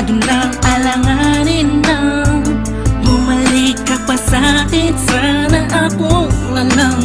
Masyado nang alanganin na Bumalik ka pa sa'kin Sana akong lalang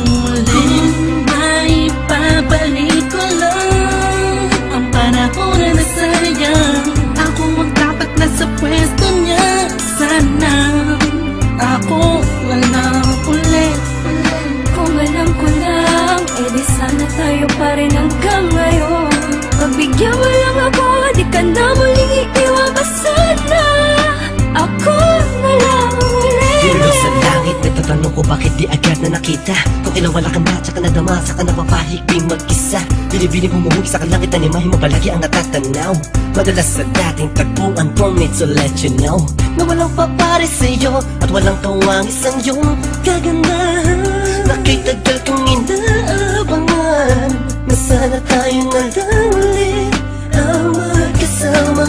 nakita. Kung kailan wala ka na, tsaka nadama, saka napapahigping mag-isa. Binibining humuhug sa kalangit na nimahin mo palagi ang natatanaw. Madalas sa dating tagpuan made so let you know. Na walang papare sa'yo, at walang kawang isang yung kagandahan Nakitagal kong inaabangan Na sana tayo na lang ulit ang magkasama.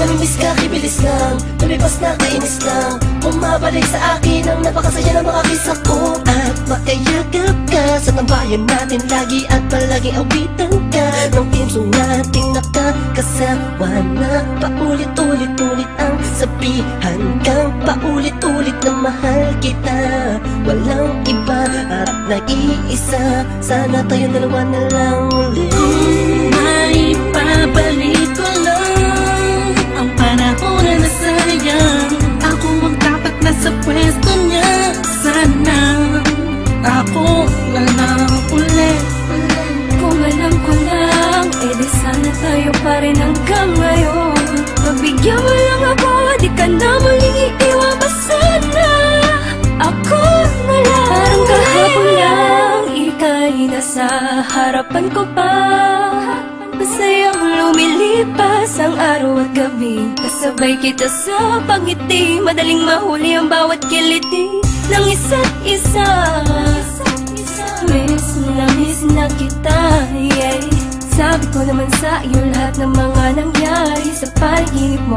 Namimiss ka, kibilis lang. Lumibas na, kainis lang Bumabalik sa akin ang napakasaya ng mga kisa ko At makayagap ka sa tambayan natin Lagi at palaging awitan ka. Ng team nating nakakasama na Paulit-ulit-ulit ang sabihan kang Paulit-ulit na mahal kita. Walang iba at nag-iisa. Sana tayo dalawa na lang ulit. May sana tayo pa rin hanggang ngayon. Pagbigyan mo lang ako, di ka na muling iiwan pa sana Ako na lang. Parang kahapon lang, ika'y nasa harapan ko pa. Masayang lumilipas ang araw at gabi. Kasabay kita sa pangiti. Madaling mahuli ang bawat kiliti Ng isa't isa. Miss na miss na kita yeah. Sabi ko naman sa iyo lahat ng mga nangyari Sa panaginip mo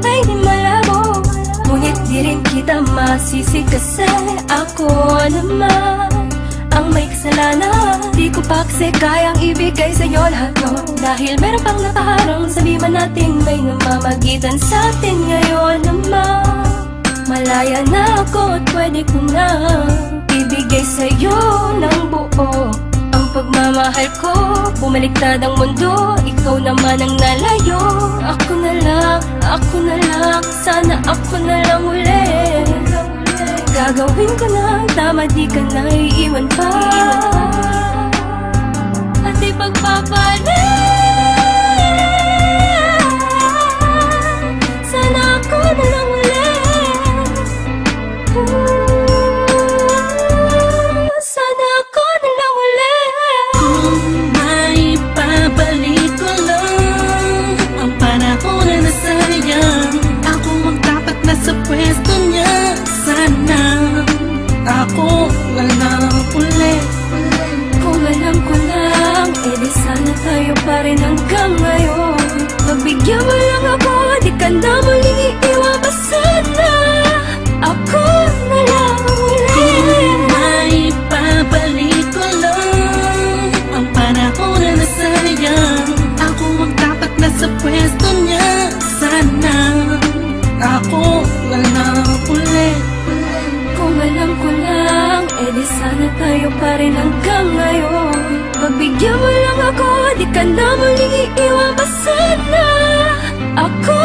Ay di malabo. Ngunit di rin kita masisi Kasi ako naman Ang may kasalanan. Di ko pa kasi kayang ibigay sa'yo lahat yun Dahil meron pang nakaharang Sabi man natin may namamagitan sa atin Ngayon naman. Malaya na ako at pwede ko na Ibigay sa'yo ng buo pagmamahal ko. Bumaliktad ang mundo Ikaw naman ang nalayo. Ako na lang, ako na lang Sana ako na lang ulit Gagawin ko na tama Di ka na iiwan pa. At tayo pa rin hanggang ngayon. Pagbigyan mo ako, di ka na muling iiwan pa sana Ako